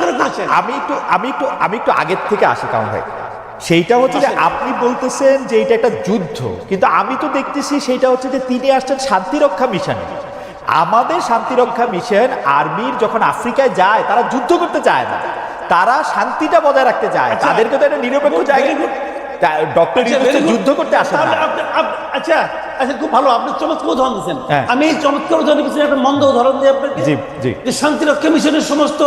করে আমি একটু আমি একটু আমি একটু আগের থেকে আসি কারণ ভাই। সেইটা হচ্ছে যে আপনি বলতেছেন যে এটা একটা যুদ্ধ কিন্তু আমি তো দেখতেছি সেইটা হচ্ছে যে তিনি আসছেন শান্তিরক্ষা মিশনে। আমাদের শান্তিরক্ষা মিশন আর্মির যখন আফ্রিকায় যায় তারা যুদ্ধ করতে চায় না। তারা শান্তিটা বজায় রাখতে চায়। আচ্ছা। তাদেরকে তো একটা নিরপেক্ষ জায়গায় ডক্টর আচ্ছা. যুদ্ধ করতে আসে না। আচ্ছা আচ্ছা খুব ভালো। আপনি চমৎকার উদাহরণ দিচ্ছেন হ্যাঁ। আমি এই চমৎকার উদাহরণ কিছু একটা মন্দ উদাহরণ দিই আপনাকে। যে শান্তিরক্ষা মিশনের সমস্ত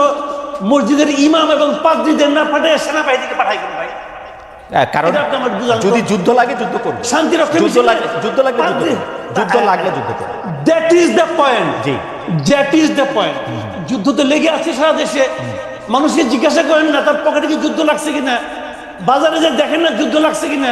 মসজিদের ইমাম এবং পাদ্রীদের না পাঠিয়ে সেনাবাহিনীকে পাঠাই কেন ভাই? হ্যাঁ, কারণ। যদি যুদ্ধ লাগে যুদ্ধ করবে। যুদ্ধ মিশনের যুদ্ধ লাগলে যুদ্ধ করবে। যুদ্ধ লাগলে যুদ্ধ করবে। That is the point ji. That is the point যুদ্ধ তো লেগে আছে সারা দেশে। মানুষকে জিজ্ঞাসা করেন না তার পকেটে কি যুদ্ধ লাগছে কিনা? বাজারে যে দেখেন না যুদ্ধ লাগছে কিনা?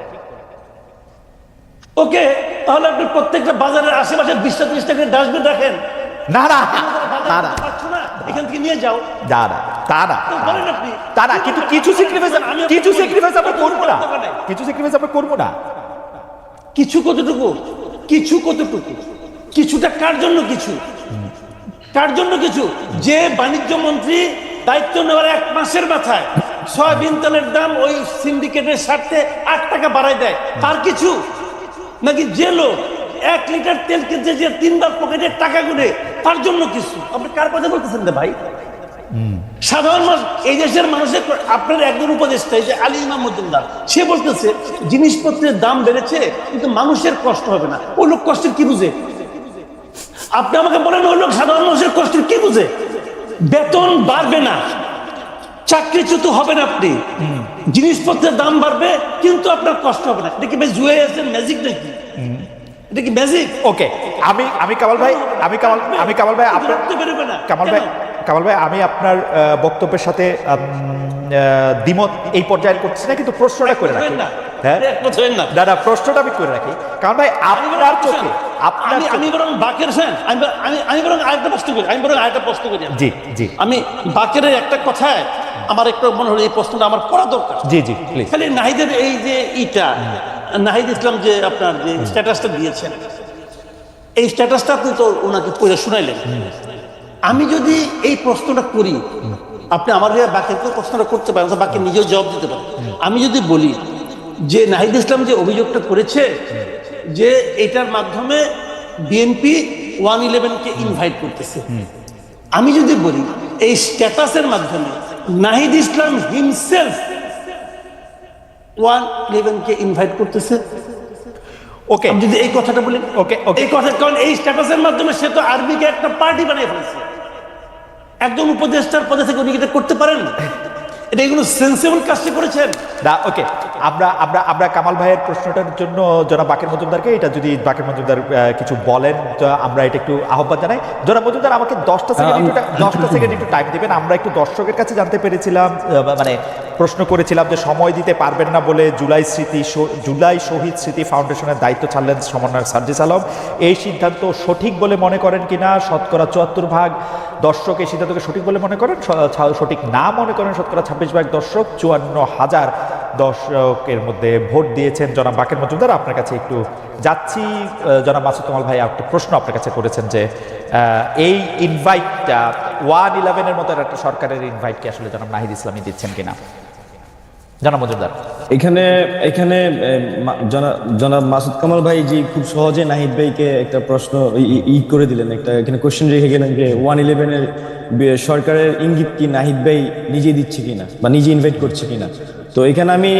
ওকে তাহলে আপনি প্রত্যেকটা বাজারের আশেপাশে বিশটা ত্রিশটা করে ডাস্টবিন রাখেন। না না তা না না এখান থেকে নিয়ে যাও। তা না তা না তো বলেন আপনি তা কিন্তু কিছু স্যাক্রিফাইস কিছু। স্যাক্রিফাইস আমরা করব না। কিছু স্যাক্রিফাইস আমরা করব না। কিছু কতটুকু? কিছু কতটুকু? কিছুটা কার জন্য কিছু? কার জন্য কিছু? যে বাণিজ্য মন্ত্রী দায়িত্ব নেওয়ার এক মাসের মাথায় সয়াবিন তেলের দাম ওই সিন্ডিকেটের স্বার্থে আট টাকা বাড়ায় দেয়। তার কিছু? নাকি যে লোক এক লিটার তেল কিনছে যে তিনবার পকেটে টাকা গুনে তার জন্য কিছু? আপনি কার কথা বলতেছেন রে ভাই? সাধারণ মানুষ এই দেশের মানুষের আপনার একজন উপদেষ্টা এই যে আলী ইমাম মজুমদার সে বলতেছে জিনিসপত্রের দাম বেড়েছে কিন্তু মানুষের কষ্ট হবে না। ওই লোক কষ্টের কি বুঝে? আপনি আমাকে বলেন ওই লোক সাধারণ মানুষের কষ্টের কি বুঝে? বেতন বাড়বে না। চাকরিচ্যুত হবেন আপনি। জিনিসপত্রের দাম বাড়বে কিন্তু আপনার কষ্ট হবে না। এটা কি ভাই জুয়ে আছেন ম্যাজিক নাকি? এটা কি ম্যাজিক ওকে আমি আমি কামাল ভাই আমি কামাল আমি কামাল ভাই আপনার কামাল ভাই কামাল ভাই আমি আপনার বক্তব্যের সাথে দ্বিমত এই পর্যায়ে করছি না কিন্তু প্রশ্নটা করে রাখি। হ্যাঁ? না। না প্রশ্নটা আমি করে রাখি। কারণ ভাই আপনার চোখে আপনার আমি বরং বাকের ফ্যান। আমি আমি আমি বরং আরেকটা প্রশ্ন করি আমি বরং আরেকটা প্রশ্ন করি। জি জি। আমি বাকের একটা কথায় আমার একটু মনে হলো এই প্রশ্নটা আমার করা দরকার। জি জি প্লিজ খালি নাহিদের এই যে ইটা নাহিদ ইসলাম যে আপনার যে স্ট্যাটাসটা দিয়েছেন এই স্ট্যাটাসটা আপনি তো ওনাকে পড়ে শুনাইলেন। আমি যদি এই প্রশ্নটা করি আপনি আমার হয়ে বাকিকে প্রশ্নটা করতে পারেন বাকি নিজেও জবাব দিতে পারেন। আমি যদি বলি যে নাহিদ ইসলাম যে অভিযোগটা করেছে যে এটার মাধ্যমে বিএনপি ওয়ান ইলেভেনকে ইনভাইট করতেছে। আমি যদি বলি এই স্ট্যাটাসের মাধ্যমে নাহিদ ইসলাম হিমসেলফ ওয়ান ইলেভেনকে ইনভাইট করতেছে। ওকে আমি যদি এই কথাটা বলি ওকে ওকে এই কথা কারণ এই স্ট্যাটাসের মাধ্যমে সে তো আরবিকে একটা পার্টি বানিয়ে ফেলছে। একজন উপদেষ্টার পদে থেকে উনি এটা করতে পারেন? এটা কোনো সেন্সেবল কাজটি করেছেন। না ওকে আমরা আমরা আমরা কামাল ভাইয়ের প্রশ্নটার জন্য জনাব বাকের মজুমদারকে এটা যদি বাকের মজুমদার কিছু বলেন আমরা এটা একটু আহ্বান জানাই। জনাব মজুমদার আমাকে দশটা সেকেন্ড একটু দশটা সেকেন্ড একটু টাইম দিবেন। আমরা একটু দর্শকের কাছে জানতে পেরেছিলাম মানে প্রশ্ন করেছিলাম যে সময় দিতে পারবেন না বলে জুলাই স্মৃতি জুলাই শহীদ স্মৃতি ফাউন্ডেশনের দায়িত্ব ছাড়লেন সমন্বয়ক সার্জিস আলম। এই সিদ্ধান্ত সঠিক বলে মনে করেন কিনা? শতকরা চুয়াত্তর ভাগ দর্শক এই সিদ্ধান্তকে সঠিক বলে মনে করেন? সঠিক না মনে করেন শতকরা ছাব্বিশ ভাগ দর্শক, চুয়ান্ন হাজার দর্শকের মধ্যে ভোট দিয়েছেন জনাব বাকের মজুমদার। আপনার কাছে একটু যাচ্ছি। জনাব মাসুদ কামাল ভাই একটা প্রশ্ন আপনার কাছে করেছেন যে এই ইনভাইটটা ওয়ান ইলেভেনের মতো একটা সরকারের ইনভাইটকে আসলে জনাব নাহিদ ইসলামী দিচ্ছেন কিনা? জনাব মজুমদার। এখানে এখানে জনা- জনাব মাসুদ কামাল ভাই জি খুব সহজে নাহিদ ভাইকে একটা প্রশ্ন ই- করে দিলেন, একটা এখানে কোয়েশ্চেন রেখে গেলেন যে ওয়ান ইলেভেনের সরকারের ইঙ্গিত কি নাহিদ ভাই নিজে দিচ্ছে কিনা বা নিজে ইনভাইট করছে কিনা? তো এখানে আমি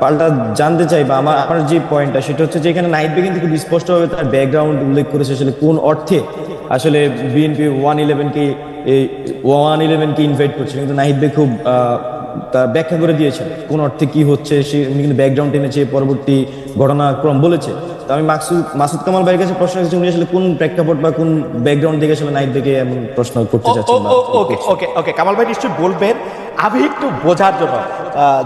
পাল্টা জানতে চাই বা আমার আমার যে পয়েন্টটা সেটা হচ্ছে যে এখানে নাহিদ ভাই কিন্তু খুব স্পষ্টভাবে তার ব্যাকগ্রাউন্ড উল্লেখ করেছে আসলে কোন অর্থে আসলে বিএনপি ওয়ান ইলেভেনকে ওয়ান ইলেভেনকে ইনভাইট করছে। কিন্তু নাহিদ ভাই খুব তার ব্যাখ্যা করে দিয়েছেন কোন অর্থে কি হচ্ছে সে উনি কিন্তু ব্যাকগ্রাউন্ড এনেছে পরবর্তী ঘটনাক্রম বলেছে। তো আমি মাকসুদ মাসুদ কামাল ভাইয়ের কাছে প্রশ্ন করেছি উনি আসলে কোন প্রেক্ষাপট বা কোন ব্যাকগ্রাউন্ড দেখে আসলে নাইট দেখে এমন প্রশ্ন করতে চাচ্ছেন ওকে ওকে ওকে কামাল ভাই নিশ্চয়ই বলবেন। আমি একটু বোঝার জন্য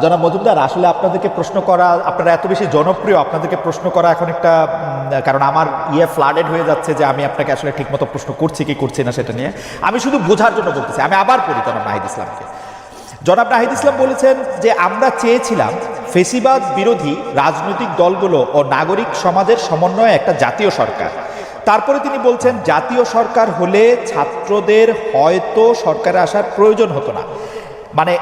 জনাব মজুমদার আসলে আপনাদেরকে প্রশ্ন করা আপনারা এত বেশি জনপ্রিয় আপনাদেরকে প্রশ্ন করা এখন একটা কারণ আমার ইয়ে ফ্লাডেড হয়ে যাচ্ছে যে আমি আপনাকে আসলে ঠিকমতো প্রশ্ন করছি কি করছি না সেটা নিয়ে। আমি শুধু বোঝার জন্য বলতেছি আমি আবার পড়ি জনাব নাহিদ ইসলামকে। জনাব নাহিদ ইসলাম বলেছেন যে আমরা চেয়েছিলাম ফেসিবাদ বিরোধী রাজনৈতিক দলগুলো ও নাগরিক সমাজের সমন্বয়ে একটা জাতীয় সরকার। তারপরে তিনি বলছেন, জাতীয় সরকার হলে ছাত্রদের হয়তো সরকারে আসার প্রয়োজন হতো না। মানে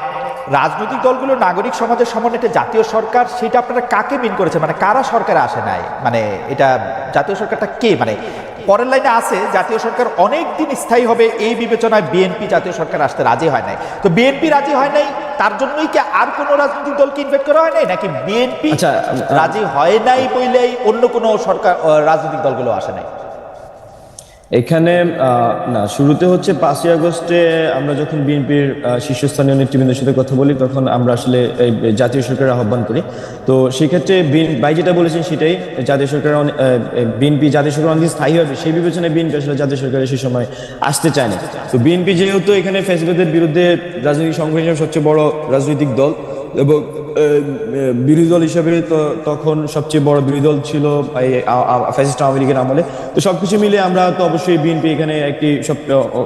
রাজনৈতিক দলগুলো নাগরিক সমাজের সমন্বয়ে একটা জাতীয় সরকার, সেটা আপনারা কাকে মিন করেছেন? মানে কারা সরকারে আসে নাই? মানে এটা জাতীয় সরকারটা কে? মানে পরের লাইনে আছে জাতীয় সরকার অনেক দিন স্থায়ী হবে এই বিবেচনায় বিএনপি জাতীয় সরকার আসতে রাজি হয় নাই। তো বিএনপি রাজি হয় নাই তার জন্যই কি আর কোনো রাজনৈতিক দলকে ইনভাইট করা হয় নাই? নাকি বিএনপি আচ্ছা, রাজি হয় নাই বইলেই অন্য কোনো সরকার রাজনৈতিক দলগুলো আসে নাই? এখানে না, শুরুতে হচ্ছে পাঁচই আগস্টে আমরা যখন বিএনপির শীর্ষস্থানীয় নেতৃবৃন্দের সাথে কথা বলি, তখন আমরা আসলে জাতীয় সরকারের আহ্বান করি। তো সেক্ষেত্রে ভাই যেটা বলেছেন সেটাই, জাতীয় সরকার বিএনপি জাতীয় সরকার অনেক স্থায়ী হবে সেই বিবেচনায় বিএনপি আসলে জাতীয় সরকারে সেই সময় আসতে চায় না। তো বিএনপি যেহেতু এখানে ফেসবুকের বিরুদ্ধে রাজনৈতিক সংগঠন সবচেয়ে বড় রাজনৈতিক দল এবং বিরোধী দল হিসেবে তো তখন সবচেয়ে বড় বিরোধী দল ছিল এই ফ্যাসিস্ট আওয়ামী লীগের আমলে। তো সবকিছু মিলে আমরা তো অবশ্যই বিএনপি এখানে একটি সব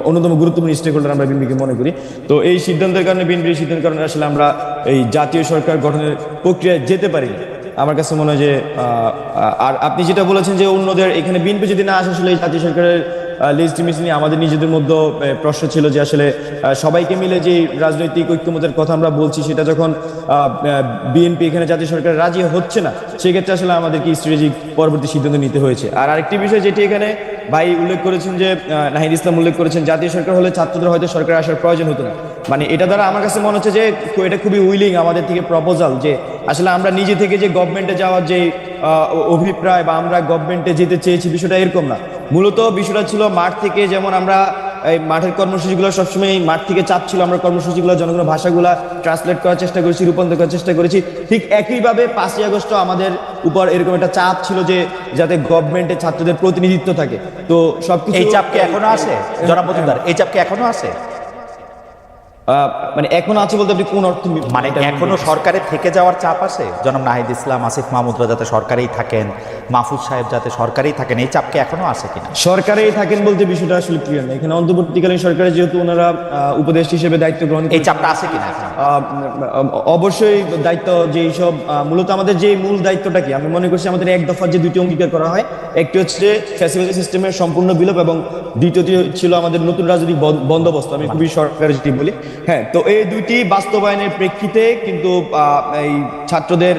অন্যতম গুরুত্বপূর্ণ স্টেক হোল্ডার আমরা বিএনপিকে মনে করি। তো এই সিদ্ধান্তের কারণে বিএনপির সিদ্ধান্তের কারণে আসলে আমরা এই জাতীয় সরকার গঠনের প্রক্রিয়ায় যেতে পারি। আমার কাছে মনে হয় যে আর আপনি যেটা বলেছেন যে অন্যদের, এখানে বিএনপি যদি না আসে, আসলে জাতীয় সরকারের লেজিটিমেসি নিয়ে আমাদের নিজেদের মধ্যে প্রশ্ন ছিল যে আসলে সবাইকে মিলে যে রাজনৈতিক ঐক্যমতের কথা আমরা বলছি, সেটা যখন বিএনপি এখানে জাতীয় সরকার রাজি হচ্ছে না, সেক্ষেত্রে আসলে আমাদেরকে স্ট্র্যাটেজিক পরবর্তী সিদ্ধান্ত নিতে হয়েছে। আর আরেকটি বিষয় যেটি এখানে ভাই উল্লেখ করেছেন যে নাহিদ ইসলাম উল্লেখ করেছেন, জাতীয় সরকার হলে ছাত্রদের হয়তো সরকার আসার প্রয়োজন হতো না। মানে এটা দ্বারা আমার কাছে মনে হচ্ছে যে এটা খুবই উইলিং আমাদের থেকে প্রপোজাল যে, আসলে আমরা নিজে থেকে যে গভর্নমেন্টে যাওয়ার যে অভিপ্রায় বা আমরা গভর্নমেন্টে যেতে চেয়েছি বিষয়টা এরকম না। মূলত বিষয়টা ছিল মাঠ থেকে যেমন আমরা এই মাঠের কর্মসূচিগুলো সবসময় মাঠ থেকে চাপ ছিল আমরা কর্মসূচিগুলো জনগণের ভাষাগুলো ট্রান্সলেট করার চেষ্টা করেছি রূপান্তর করার চেষ্টা করেছি। ঠিক একইভাবে পাঁচই আগস্ট আমাদের উপর এরকম একটা চাপ ছিল যে যাতে গভর্নমেন্টের ছাত্রদের প্রতিনিধিত্ব থাকে। তো সব এই চাপ কি এখনও আছে? জনাব মজুমদার এই চাপকে এখনও আহ, মানে এখন আছে বলতে আপনি কোন অর্থ মানে এখনও সরকারে থেকে যাওয়ার চাপ আছে? জনাব নাহিদ ইসলাম আসিফ মাহমুদরা যাতে সরকারেই থাকেন মাহফুজ সাহেব যাতে সরকারেই থাকেন এই চাপকে এখনও আছে কিনা? সরকারেই থাকেন বলতে বিষয়টা আসলে ক্লিয়ার না এখানে অন্তর্বর্তীকালীন সরকারে যেহেতু ওনারা উপদেষ্টা হিসেবে দায়িত্ব গ্রহণ এই চাপটা আছে কিনা অবশ্যই দায়িত্ব যে সব মূলত আমাদের যে মূল দায়িত্বটা কি আমি মনে করছি আমাদের এক দফার যে দুটি অঙ্গীকার করা হয় একটি হচ্ছে ফ্যাসিলিটি সিস্টেমের সম্পূর্ণ বিলোপ এবং দ্বিতীয়টি ছিল আমাদের নতুন রাজনৈতিক বন্দোবস্ত। আমি খুবই সরকারের যেটি বলি হ্যাঁ তো এই দুইটি বাস্তবায়নের প্রেক্ষিতে কিন্তু এই ছাত্রদের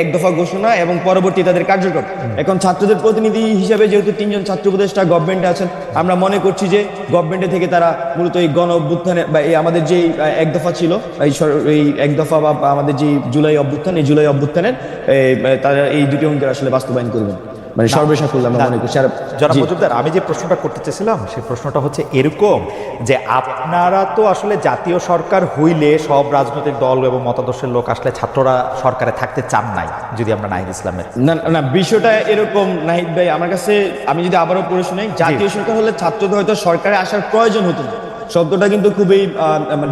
এক দফা ঘোষণা এবং পরবর্তী তাদের কার্যক্রম। এখন ছাত্রদের প্রতিনিধি হিসেবে যেহেতু তিনজন ছাত্র উপদেষ্টা গভর্নমেন্টে আছেন, আমরা মনে করছি যে গভর্নমেন্টে থেকে তারা মূলত এই গণ অভ্যুত্থানে, বা এই আমাদের যে এক দফা ছিল, এই এক দফা বা আমাদের যে জুলাই অভ্যুত্থান, এই জুলাই অভ্যুত্থানের তারা এই দুটি অঙ্কের আসলে বাস্তবায়ন করবেন। মানে সর্বসাকুল্য আমরা মনে করছি। জনাব মজুমদার আমি যে প্রশ্নটা করতে চেয়েছিলাম সেই প্রশ্নটা হচ্ছে এরকম যে আপনারা তো আসলে জাতীয় সরকার হইলে সব রাজনৈতিক দল এবং মতাদর্শের লোক আসলে ছাত্ররা সরকারে থাকতে চান নাই যদি আমরা নাহিদ ইসলামের না না বিষয়টা এরকম নাহিদ ভাই আমার কাছে আমি যদি আবারও পড়ে শুনাই জাতীয় সরকার হলে ছাত্রদের হয়তো সরকারে আসার প্রয়োজন হতো না। শব্দটা কিন্তু খুবই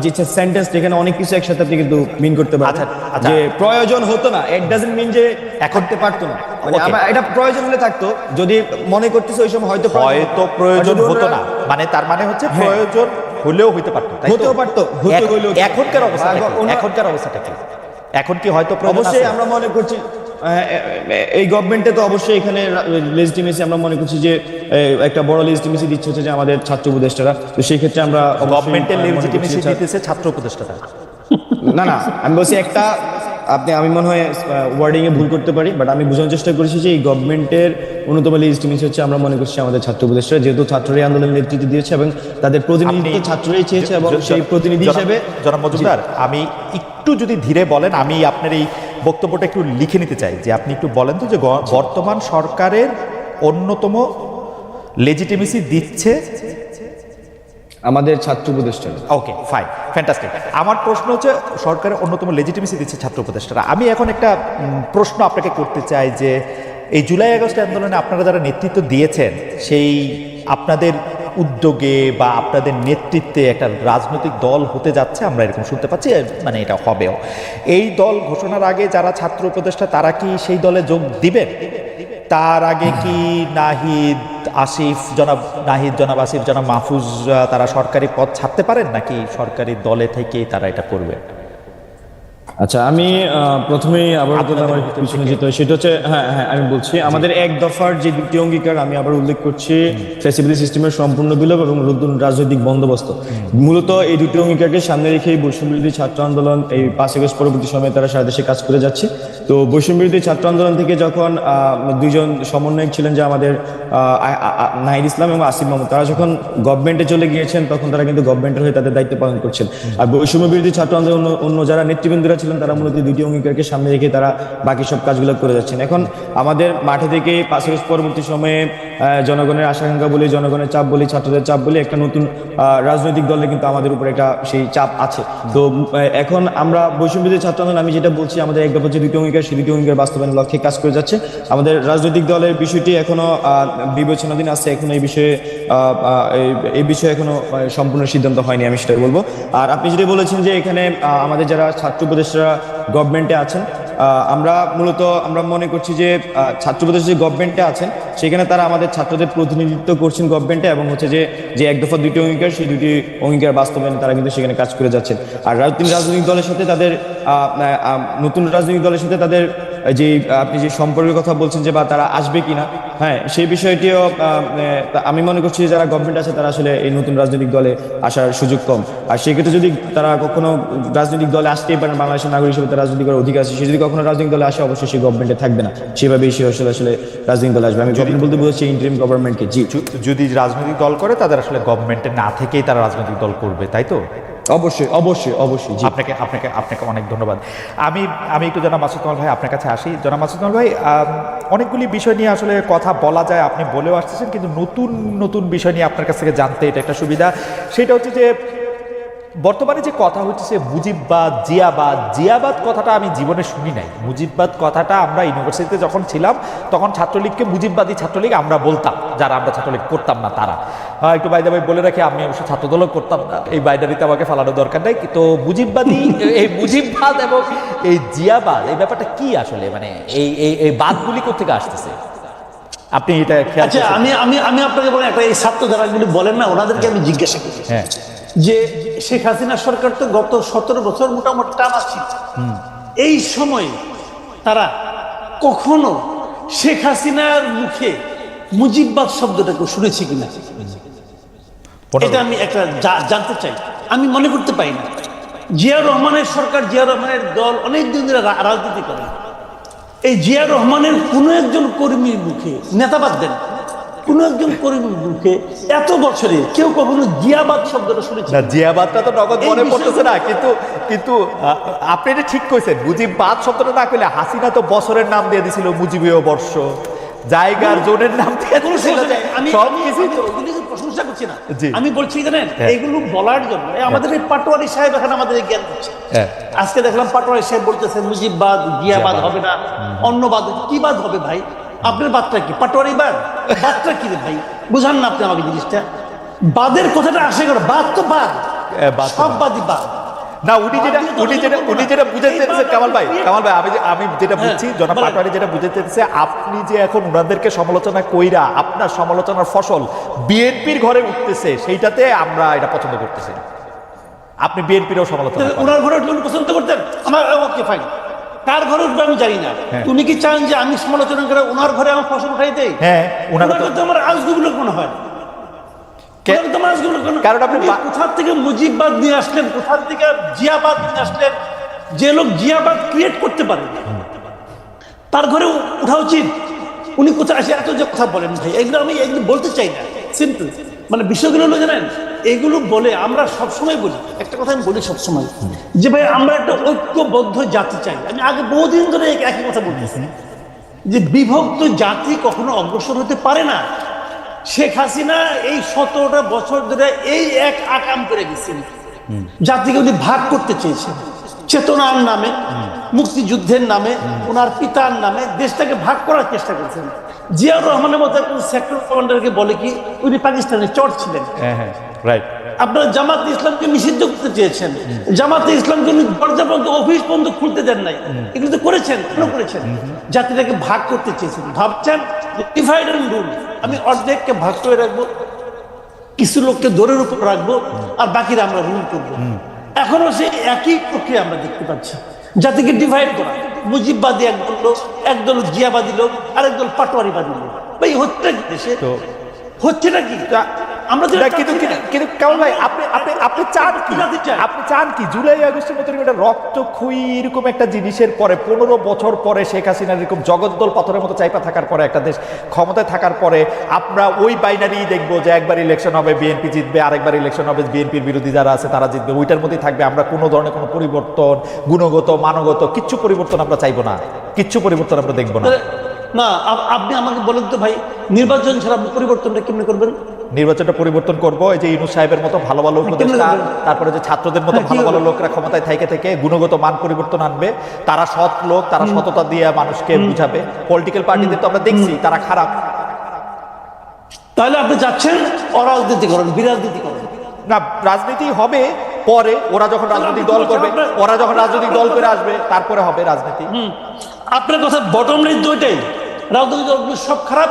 যে সেন্টেন্স এখানে অনেক কিছু একসাথে আপনি কিন্তু মিন করতে পারেন আচ্ছা, আচ্ছা। যে প্রয়োজন হতো না ইট ডাজন্ট মিন যে করতে পারতো না। মানে এটা প্রয়োজন হলে থাকতো যদি মনে করতেছে ওই সময় হয়তো হয়তো প্রয়োজন হতো না। মানে তার মানে হচ্ছে হ্যাঁ। প্রয়োজন হলেও হইতে পারতো হতেও পারতো, এখনকার ওনা- এখনকার অবস্থাটা কি? এখন কি হয়তো অবশ্যই আমরা মনে করছি এই গভর্নমেন্টে তো অবশ্যই এখানে লেজিটিমেসি আমরা মনে করছি যে একটা বড় লেজিটিমেসি দিচ্ছে হচ্ছে যে আমাদের ছাত্র উপদেষ্টারা। তো সেই ক্ষেত্রে আমরা গভর্নমেন্টের লেজিটিমেসি দিতেছে ছাত্র উপদেষ্টারা। না না আমি বলছি একটা আপনি আমি মনে হয় ওয়ার্ডিং এ ভুল করতে পারি বাট আমি বোঝানোর চেষ্টা করেছি যে এই গভর্নমেন্টের অন্যতম লেজিটিমেসি হচ্ছে আমরা মনে করছি আমাদের ছাত্র উপদেষ্টা যেহেতু ছাত্ররা এই আন্দোলনের নেতৃত্ব দিয়েছে এবং তাদের প্রতিনিধিত্ব ছাত্ররাই চেয়েছে এবং সেই প্রতিনিধি হিসেবে জনাব মজুমদার আমি একটু যদি ধীরে বলেন আমি আপনার এই বক্তব্যটা একটু লিখে নিতে চাই যে আপনি একটু বলেন তো যে বর্তমান সরকারের অন্যতম লেজিটিমেসি দিচ্ছে আমাদের ছাত্র উপদেষ্টা ওকে ফাইন ফ্যান্টাস্টিক আমার প্রশ্ন হচ্ছে সরকারের অন্যতম লেজিটিমেসি দিচ্ছে ছাত্র উপদেষ্টারা। আমি এখন একটা প্রশ্ন আপনাকে করতে চাই যে এই জুলাই আগস্ট আন্দোলনে আপনারা যারা নেতৃত্ব দিয়েছেন সেই আপনাদের উদ্যোগে বা আপনাদের নেতৃত্বে একটা রাজনৈতিক দল হতে যাচ্ছে, আমরা এরকম শুনতে পাচ্ছি মানে এটা হবেও। এই দল ঘোষণার আগে যারা ছাত্র উপদেষ্টা, তারা কি সেই দলে যোগ দিবেন? তার আগে কি নাহিদ আসিফ, জনাব, নাহিদ, জনাব আসিফ, জনাব মাহফুজ তারা সরকারি পদ ছাড়তে পারেন? নাকি সরকারি দলে থেকেই তারা এটা করবে? আচ্ছা আমি আহ, প্রথমেই আবার আমার পিছনে যেতে হয়। সেটা হচ্ছে হ্যাঁ হ্যাঁ আমি বলছি আমাদের এক দফার যে দ্বিতীয় অঙ্গীকার আমি আবার উল্লেখ করছি ফ্লেক্সিবিলিটি সিস্টেমের সম্পূর্ণ বিলোপ এবং নতুন রাজনৈতিক বন্দোবস্ত। মূলত এই দুটি অঙ্গীকারকে সামনে রেখে বৈষম্যবিরোধী ছাত্র আন্দোলন এই পাঁচ আগস্ট পরবর্তী সময়ে তারা সারা দেশে কাজ করে যাচ্ছে। তো বৈষম্যবিরোধী ছাত্র আন্দোলন থেকে যখন দুইজন সমন্বয়ক ছিলেন যে আমাদের নাহিদ ইসলাম এবং আসিফ মাহমুদ, তারা যখন গভর্নমেন্টে চলে গিয়েছেন, তখন তারা কিন্তু গভর্নমেন্টের হয়ে তাদের দায়িত্ব পালন করছেন। আর বৈষম্য বিরোধী ছাত্র আন্দোলন অন্য- যারা নেতৃবৃন্দরা ছিলেন, তারা মূলত দুটি অঙ্গীকারকে সামনে রেখে তারা বাকি সব কাজগুলো করে যাচ্ছেন। এখন আমাদের মাঠে থেকে আগস্ট পরবর্তী সময়ে জনগণের আশাকাঙ্ক্ষা বলি, জনগণের চাপ বলি, ছাত্রদের চাপ বলি, একটা নতুন রাজনৈতিক দলে কিন্তু আমাদের উপর একটা সেই চাপ আছে। তো এখন আমরা বৈষম্য বিরোধী ছাত্র আন্দোলন, আমি যেটা বলছি, আমাদের এক দফা যে দুটি অঙ্গীকার সেই ভূমিকার বাস্তবায়নের লক্ষ্যে কাজ করে যাচ্ছে। আমাদের রাজনৈতিক দলের বিষয়টি এখনও আহ, বিবেচনাধীন আছে। এখনও এই বিষয়ে এই- বিষয়ে এখনও সম্পূর্ণ সিদ্ধান্ত হয়নি আমি সেটাই বলব। আর আপনি যেটা বলেছেন যে এখানে আমাদের যারা ছাত্র উপদেষ্টারা গভর্নমেন্টে আছেন আমরা মূলত, আমরা মনে করছি যে ছাত্র প্রদেশ যে গভর্নমেন্টে আছেন সেখানে তারা আমাদের ছাত্রদের প্রতিনিধিত্ব করছেন গভর্নমেন্টে এবং হচ্ছে যে যে এক দফা দুটি অঙ্গীকার, সেই দুটি অঙ্গীকার বাস্তবায়নে তারা কিন্তু সেখানে কাজ করে যাচ্ছেন। আর রাজনৈতিক রাজনৈতিক দলের সাথে তাদের নতুন রাজনৈতিক দলের সাথে তাদের যে আপনি যে সম্পর্কের কথা বলছেন যে বা তারা আসবে কিনা হ্যাঁ সেই বিষয়টিও আমি মনে করছি যারা গভর্নমেন্ট আছে তারা আসলে এই নতুন রাজনৈতিক দলে আসার সুযোগ কম। আর সেক্ষেত্রে যদি তারা কখনো রাজনৈতিক দলে আসতেই পারেন বাংলাদেশের নাগরিক হিসেবে তার রাজনৈতিক করার অধিকার আছে সে যদি কখনো রাজনৈতিক দলে আসে অবশ্যই সে গভর্নমেন্টে থাকবে না। সেভাবেই সে আসলে আসলে রাজনৈতিক দলে আসবে। আমি গভর্নমেন্ট বলতে বুঝছি ইন্টারিম গভর্নমেন্টকে জি। যদি রাজনৈতিক দল করে তাদের আসলে গভর্নমেন্টে না থেকেই তারা রাজনৈতিক দল করবে তাই তো? অবশ্যই অবশ্যই অবশ্যই আপনাকে আপনাকে আপনাকে অনেক ধন্যবাদ। আমি আমি একটু জনাব মাসুদ ভাই আপনার কাছে আসি। জনাব মাসুদ ভাই অনেকগুলি বিষয় নিয়ে আসলে কথা বলা যায়, আপনি বলেও আসতেছেন, কিন্তু নতুন নতুন বিষয় নিয়ে আপনার কাছ থেকে জানতে এটা একটা সুবিধা। সেটা হচ্ছে যে বর্তমানে যে কথা হচ্ছে সে মুজিববাদ জিয়াবাদ। জিয়াবাদ কথাটা আমি জীবনে শুনি নাই। মুজিববাদ কথাটা আমরা ইউনিভার্সিটিতে যখন ছিলাম তখন ছাত্রলীগকে মুজিববাদী ছাত্রলীগ আমরা বলতাম যারা আমরা ছাত্রলীগ করতাম না তারা। হ্যাঁ, একটু বাইদা ভাই বলে রাখি আমি অবশ্য ছাত্রদলও করতাম না। এই বাইদারিতে আমাকে ফালানোর দরকার নেই। তো মুজিববাদী এই মুজিববাদ এবং এই জিয়াবাদ এই ব্যাপারটা কি আসলে? মানে এই এই এই বাদগুলি কোথেকে আসতেছে? আপনি এটা খেয়াল আচ্ছা আমি আমি আমি আপনাকে বলেন একটা এই ছাত্র যারা বলেন না ওনাদেরকে আমি জিজ্ঞাসা করি। হ্যাঁ। যে শেখ হাসিনা সরকার তো গত সতেরো বছর মোটামুটি টানা ছিল এই সময়ে তারা কখনো শেখ হাসিনার মুখে মুজিববাদ শব্দটাকে শুনেছি কিনা? এটা আমি একটা জানতে চাই। আমি মনে করতে পারি না। জিয়া রহমানের সরকার জিয়া রহমানের দল অনেক দিন ধরে রাজনীতি করে। এই জিয়া রহমানের কোনো একজন কর্মীর মুখে নেতাবাদ দেন। কোনো একজন কর্মীর মুখে এত বছরে কেউ কখনো জিয়াবাদ শব্দটা শুনেছে না জিয়াবাদটা তো নগদ মনে পড়তেছে না কিন্তু কিন্তু আপনি এটা ঠিক কইছেন। মুজিববাদ শব্দটা না কইলে হাসিনা তো বছরের নাম দিয়ে দিছিল মুজিবীয় বর্ষ। জায়গার জোনের নাম দিয়ে দিছিল। আমি প্রশংসা করছি না। আমি বলছি জানেন? হ্যাঁ। এগুলো বলার জন্য। আমাদের এই পাটোয়ারি সাহেব এখন আমাদের জ্ঞান দিচ্ছে। হ্যাঁ। আজকে দেখলাম পাটোয়ারি সাহেব বলতেছে মুজিববাদ গিয়াবাদ হবে না অন্য বাদ কি বাদ হবে ভাই? আপনার বাদটা কি? পাটোয়ারি বাদ? বাদটা কি রে ভাই? বুঝান না আপনি আমাকে জিনিসটা। বাদের কথাটা আসে কেন? বাদ তো বাদ। সব বাদই বাদ। না উনি যেটা উনি যেটা উনি যেটা বুঝাতে কামাল ভাই কামাল ভাই আমি আমি যেটা হ্যাঁ, বুঝছি জনাব পাটোয়ারি যেটা বুঝাতে আপনি যে এখন ওনাদেরকে সমালোচনা কইরা আপনার সমালোচনার ফসল বিএনপির ঘরে উঠতেছে সেইটাতে আমরা এটা পছন্দ করতেছি আপনি বিএনপিরও সমালোচনা ওনার ঘরে পছন্দ করতেন? আমার ওকে ফাইন কার ঘরে উঠবে আমি জানি না। হ্যাঁ। উনি কি চান যে আমি সমালোচনা করে ওনার ঘরে আমার ফসল উঠাই দেই? হ্যাঁ, ওনারা তো- আমার আজগুবলো মনে হয়। কারণ আপনি উনি বা- কোথা থেকে মুজিববাদ নিয়ে আসলেন কোথা থেকে জিয়াবাদ নিয়ে আসলেন যে লোক জিয়াবাদ ক্রিয়েট করতে পারে। তার ঘরে উ- ওঠা উচিত। উনি কোথায় আসে? এত যে কথা বলেন ভাই এগুলো আমি বলতে চাই না। সিম্পল মানে বিষয়গুলো হলো জানেন এগুলো বলে আমরা সবসময় বলি। একটা কথা আমি বলি সবসময়, যে ভাই আমরা একটা ঐক্যবদ্ধ জাতি চাই। আমি আগে বহুদিন ধরে এক- একই কথা বলতেছি। যে বিভক্ত জাতি কখনো অগ্রসর হতে পারে না। শেখ হাসিনা এই সতেরোটা বছর ধরে এই এক আকাম করে গেছেন। জাতিকে উনি ভাগ করতে চেয়েছেন। চেতনার নামে, মুক্তিযুদ্ধের নামে, ওনার পিতার নামে দেশটাকে ভাগ করার চেষ্টা করেছেন। জিয়াউর রহমানের মতো সেক্টর কমান্ডারকে বলে কি, উনি পাকিস্তানের চর ছিলেন। হ্যাঁ হ্যাঁ। রাইট আপনারা জামাতে ইসলামকে নিষিদ্ধ করতে চেয়েছেন। জামাতে ইসলামকে দরজা পর্যন্ত অফিস পর্যন্ত খুলতে দেন নাই। এগুলো তো করেছেন কেন করেছেন। জাতিটাকে ভাগ করতে চেয়েছেন। ভাবছেন ডিভাইড অ্যান্ড রুল আমি অর্ধেককে ভাগ করে রাখব কিছু লোককে দৌড়ের উপর রাখব আর বাকিরা আমরা রুল করব। এখনও সেই একই প্রক্রিয়া আমরা দেখতে পাচ্ছি। জাতিকে ডিভাইড করা। মুজিববাদী একদল লোক একদল জিয়াবাদী লোক আরেকদল পাটোয়ারিবাদী লোক। ভাই হচ্ছে দেশে? তো হচ্ছেটা কি? আমরা কিন্তু কিন্তু কেমন ভাই আপনি আপনি আপনি চান কি? আপনি চান কি? জুলাই আগস্টের মতো একটা রক্তক্ষয়ী এরকম একটা জিনিসের পরে পনেরো বছর পরে শেখ হাসিনার এরকম জগদ্দল পাথরের মতো চাইপা থাকার পরে একটা দেশ ক্ষমতায় থাকার পরে আমরা ওই বাইনারি দেখব যে একবার ইলেকশন হবে বিএনপি জিতবে আরেকবার ইলেকশন হবে বিএনপির বিরোধী যারা আছে তারা জিতবে। ওইটার মধ্যেই থাকবে। আমরা কোনো ধরনের কোনো পরিবর্তন গুণগত মানগত কিচ্ছু পরিবর্তন আমরা চাইব না। কিচ্ছু পরিবর্তন আমরা দেখব না। না আপনি আমাকে বলেন তো ভাই নির্বাচন ছাড়া আপনি পরিবর্তনটা কেমনি করবেন? নির্বাচনটা পরিবর্তন করব এই যে ইনু সাহেবের মতো ভালো ভালো উপদেষ্টা? তারপরে যে ছাত্রদের মতো হ্যাঁ, ভালো ভালো লোকরা ক্ষমতায় থেকে থেকে গুণগত মান পরিবর্তন আনবে তারা সৎ লোক তারা সততা দিয়ে মানুষকে বুঝাবে। পলিটিক্যাল পার্টিদের তো আমরা দেখছি তারা খারাপ। তাহলে আপনি চাচ্ছেন অরাজনীতিকরণ বিরাজনীতিকরণ না রাজনীতি হবে পরে ওরা যখন রাজনৈতিক দল করবে ওরা যখন রাজনৈতিক দল করে আসবে তারপরে হবে রাজনীতি। আপনার কথা বটম লাইন তো ওইটাই রাজনৈতিক দলগুলো সব খারাপ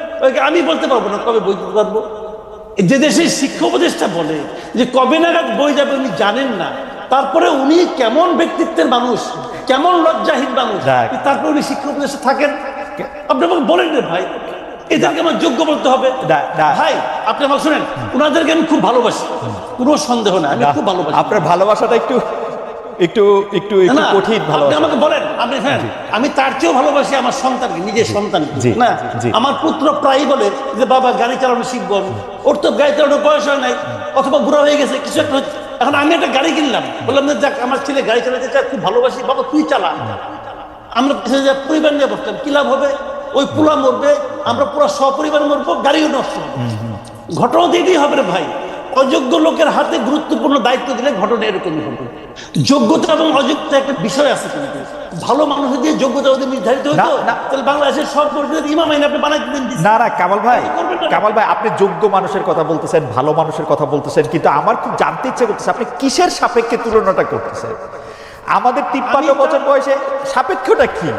আমি বলতে পারব না কবে বই দিতে পারব। যে দেশে শিক্ষা উপদেষ্টা বলে যে কবে নাগাদ বই যাবে উনি জানেন না। তারপরে উনি কেমন ব্যক্তিত্বের মানুষ কেমন লজ্জাহীন মানুষ। তারপরে উনি শিক্ষা উপদেষ্টা থাকেন। আপনি আমাকে বলেন রে ভাই এদেরকে আমার যোগ্য বলতে হবে। ভাই আপনি আমাকে শুনেন ওনাদেরকে আমি খুব ভালোবাসি। কোনো সন্দেহ না আমি খুব ভালোবাসি। আপনার ভালোবাসাটা একটু একটু একটু একটু কঠিন ভালোবাসা। আমাকে বলেন। আপনি হ্যাঁ আমি তার চেয়েও ভালোবাসি আমার সন্তানকে নিজের সন্তানকে জি, না? আমার পুত্র প্রায়ই বলে যে বাবা গাড়ি চালানো শিখব ওর তো গাড়ি চালানোর বয়স হয় নাই অথবা বুড়া হয়ে গেছে কিছু একটা। এখন আমি একটা গাড়ি কিনলাম বললাম যে যাক আমার ছেলে গাড়ি চালাতে চায় খুব ভালোবাসি বাবা তুই চালা। আমরা পরিবার নিয়ে বসতাম কি লাভ হবে? ওই পোলা মরবে আমরা পুরো সপরিবার মরবো গাড়িও নষ্ট হবে। ঘটনা এটাই হবে রে ভাই। অযোগ্য লোকের হাতে গুরুত্বপূর্ণ দায়িত্ব দিলে ঘটনা এরকমই হবে। যোগ্যতা এবং অযোগ্যতা একটা বিষয় আছে কিন্তু। ভালো মানুষের দিয়ে যোগ্যতা যদি নির্ধারিত হতো। তাহলে বাংলাদেশের সব পর্যন্ত ইমাম আইন আপনি বানাই দিতেন। না না কামাল ভাই কামাল ভাই আপনি যোগ্য মানুষের কথা বলতেছেন ভালো মানুষের কথা বলতেছেন কিন্তু আমার খুব জানতে ইচ্ছে করতেছে আপনি কিসের সাপেক্ষে তুলনাটা করতেছেন? আমাদের তিপ্পান্ন বছর বয়সে সাপেক্ষটা কি?